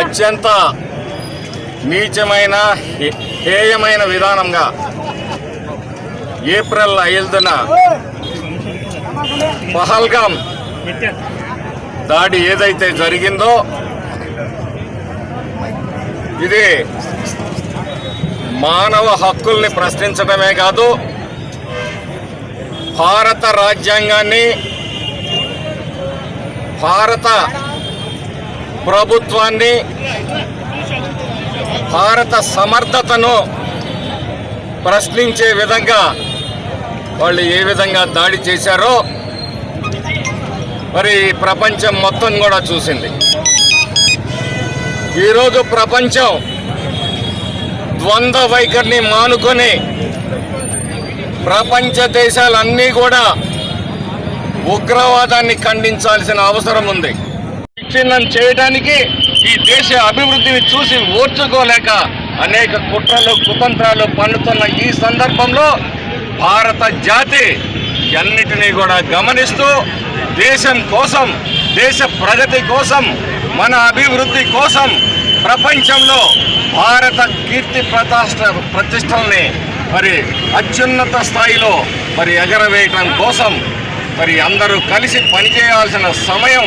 అత్యంత నీచమైన హే- హేయమైన విధానంగా ఏప్రిల్ ఐదున పహల్గాం దాడి ఏదైతే జరిగిందో ఇది మానవ హక్కుల్ని ప్రశ్నించడమే కాదు భారత రాజ్యాంగాన్ని భారత ప్రభుత్వాన్ని భారత సమర్థతను ప్రశ్నించే విధంగా వాళ్ళు ఏ విధంగా దాడి చేశారో మరి ప్రపంచం మొత్తం కూడా చూసింది. ఈరోజు ప్రపంచం ద్వంద్వ వైఖరిని మానుకొని ప్రపంచ దేశాలన్నీ కూడా ఉగ్రవాదాన్ని ఖండించాల్సిన అవసరం ఉంది. విచ్ఛిన్నం చేయడానికి ఈ దేశ అభివృద్ధిని చూసి ఓర్చుకోలేక అనేక కుట్రలు కుతంత్రాలు పండుతున్న ఈ సందర్భంలో భారత జాతి అన్నిటినీ కూడా గమనిస్తూ దేశం కోసం దేశ ప్రగతి కోసం మన అభివృద్ధి కోసం ప్రపంచంలో భారత కీర్తి ప్రతాష్ట ప్రతిష్టల్ని మరి అత్యున్నత స్థాయిలో మరి ఎగరవేయటం కోసం మరి అందరూ కలిసి పనిచేయాల్సిన సమయం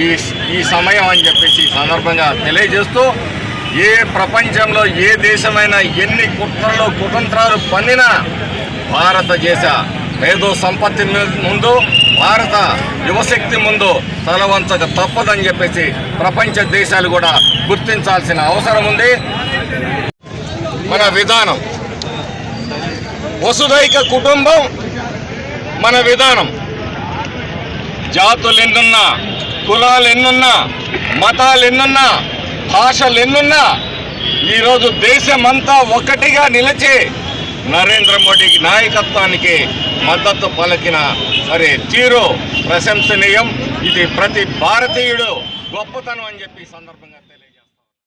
ఈ ఈ సమయం అని చెప్పేసి ఈ సందర్భంగా తెలియజేస్తూ ఏ ప్రపంచంలో ఏ దేశమైనా ఎన్ని కుట్రలు కుతంత్రాలు పన్నినా భారతదేశ మేధో సంపత్తి ముందు భారత యువశక్తి ముందు తలవంచక తప్పదని చెప్పేసి ప్రపంచ దేశాలు కూడా గుర్తించాల్సిన అవసరం ఉంది. మన విధానం. వసుదైక కుటుంబం మన విధానం. జాతులు ఎన్నున్నా కులాలు ఎన్నున్నా మతాలు ఎన్నున్నా భాషలు ఎన్నున్నా ఈరోజు దేశమంతా ఒక్కటిగా నిలిచి నరేంద్ర మోడీకి నాయకత్వానికి మద్దతు పలికిన మరి తీరు ప్రశంసనీయం. ఇది ప్రతి భారతీయుడు గొప్పతనం అని చెప్పి సందర్భంగా